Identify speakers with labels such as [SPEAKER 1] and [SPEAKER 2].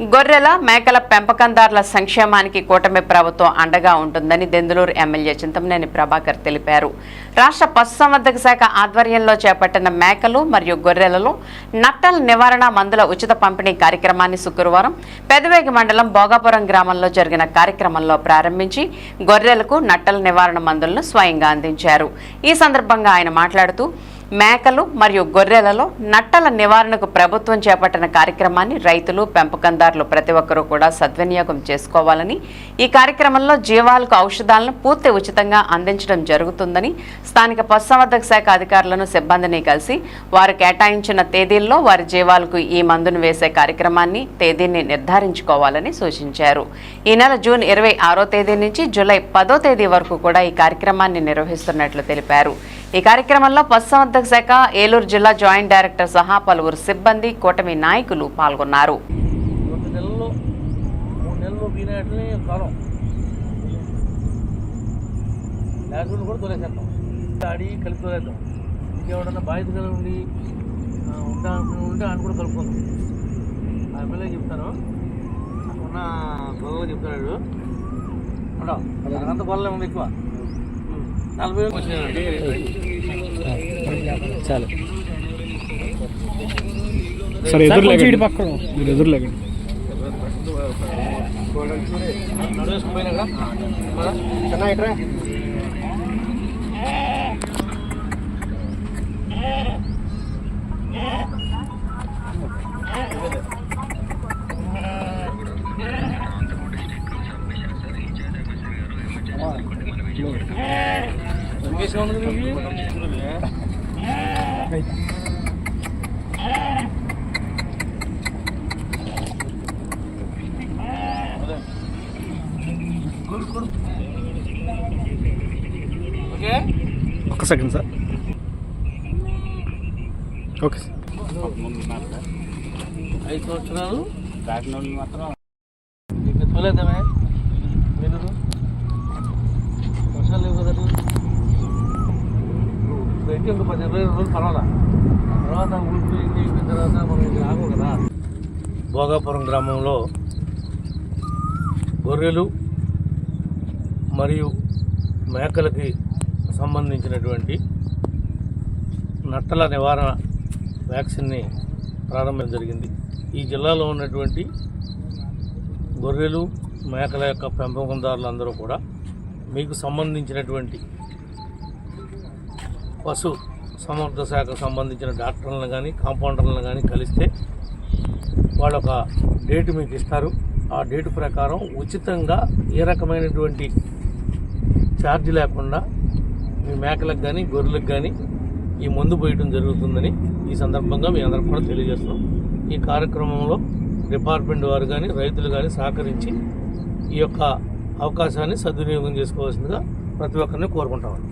[SPEAKER 1] గొర్రెల మేకల పెంపకందారుల సంక్షేమానికి కూటమి ప్రభుత్వం అండగా ఉంటుందని దెందులూరు ఎమ్మెల్యే చింతమనేని ప్రభాకర్ తెలిపారు. రాష్ట్ర పశుసంవర్ధక శాఖ ఆధ్వర్యంలో చేపట్టిన మేకలు మరియు గొర్రెలలో నట్టల నివారణ మందుల ఉచిత పంపిణీ కార్యక్రమాన్ని శుక్రవారం పెదవేగి మండలం భోగాపురం గ్రామంలో జరిగిన కార్యక్రమంలో ప్రారంభించి గొర్రెలకు నట్టల నివారణ మందులను స్వయంగా అందించారు. ఈ సందర్భంగా ఆయన మాట్లాడుతూ మేకలు మరియు గొర్రెలలో నట్టల నివారణకు ప్రభుత్వం చేపట్టిన కార్యక్రమాన్ని రైతులు పెంపకందారులు ప్రతి ఒక్కరూ కూడా సద్వినియోగం చేసుకోవాలని ఈ కార్యక్రమంలో జీవాలకు ఔషధాలను పూర్తి ఉచితంగా అందించడం జరుగుతుందని స్థానిక పశుసంవర్ధక శాఖ అధికారులను సిబ్బందిని కలిసి వారు కేటాయించిన తేదీల్లో వారి జీవాలకు ఈ మందును వేసే కార్యక్రమాన్ని తేదీని నిర్ధారించుకోవాలని సూచించారు. ఈ నెల జూన్ ఇరవై ఆరో తేదీ నుంచి జూలై పదో తేదీ వరకు కూడా ఈ కార్యక్రమాన్ని నిర్వహిస్తున్నట్లు తెలిపారు. ఈ కార్యక్రమంలో పశుసంవర్ధక శాఖ ఏలూరు జిల్లా జాయింట్ డైరెక్టర్ సహా పలువురు సిబ్బంది కూటమి నాయకులు పాల్గొన్నారు.
[SPEAKER 2] నెలలు మూడు నెలలు కూడా ఆడి ఇంకేమన్నా బాధ్యతలు ఉండి ఉంటా ఉంటే అని కూడా కలుపుకుందాం. ఆ ఎమ్మెల్యే చెప్తాను. ఉన్న గొడవ చెప్తాడు. ఉండవు అంత గొడవలే ఉంది ఎక్కువ?
[SPEAKER 3] చాలు. సరే ఎదురు లేకండి మీరు ఎదురు లేకండి
[SPEAKER 2] ఓకే
[SPEAKER 3] ఒక్క సెకండ్ సార్. Okay sir.
[SPEAKER 2] ఐదు సంవత్సరాలు?
[SPEAKER 4] కాకినాడలో మాత్రం
[SPEAKER 2] ఇప్పుడు ఒక పది ఇరవై రోజులు పర్వాలా? తర్వాత ఊరికి ఇంటి అయిపోయిన తర్వాత మనం ఇది ఆగం కదా. భోగాపురం గ్రామంలో గొర్రెలు మరియు మేకలకి సంబంధించినటువంటి నట్టల నివారణ వ్యాక్సిన్ని ప్రారంభించడం జరిగింది. ఈ జిల్లాలో ఉన్నటువంటి గొర్రెలు మేకల యొక్క పెంపకందారులందరూ కూడా మీకు సంబంధించినటువంటి పశు సమర్థ శాఖకు సంబంధించిన డాక్టర్లను కానీ కాంపౌండర్లను కానీ కలిస్తే వాళ్ళు ఒక డేట్ మీకు ఇస్తారు. ఆ డేట్ ప్రకారం ఉచితంగా ఏ రకమైనటువంటి ఛార్జ్ లేకుండా మీ మేకలకు కానీ గొర్రెలకు కానీ ఈ మందు పోయటం జరుగుతుందని ఈ సందర్భంగా మీ అందరికి కూడా తెలియజేస్తున్నాం. ఈ కార్యక్రమంలో డిపార్ట్మెంట్ వారు కానీ రైతులు కానీ సహకరించి ఈ యొక్క అవకాశాన్ని సద్వినియోగం చేసుకోవాల్సిందిగా ప్రతి ఒక్కరిని కోరుకుంటామండి.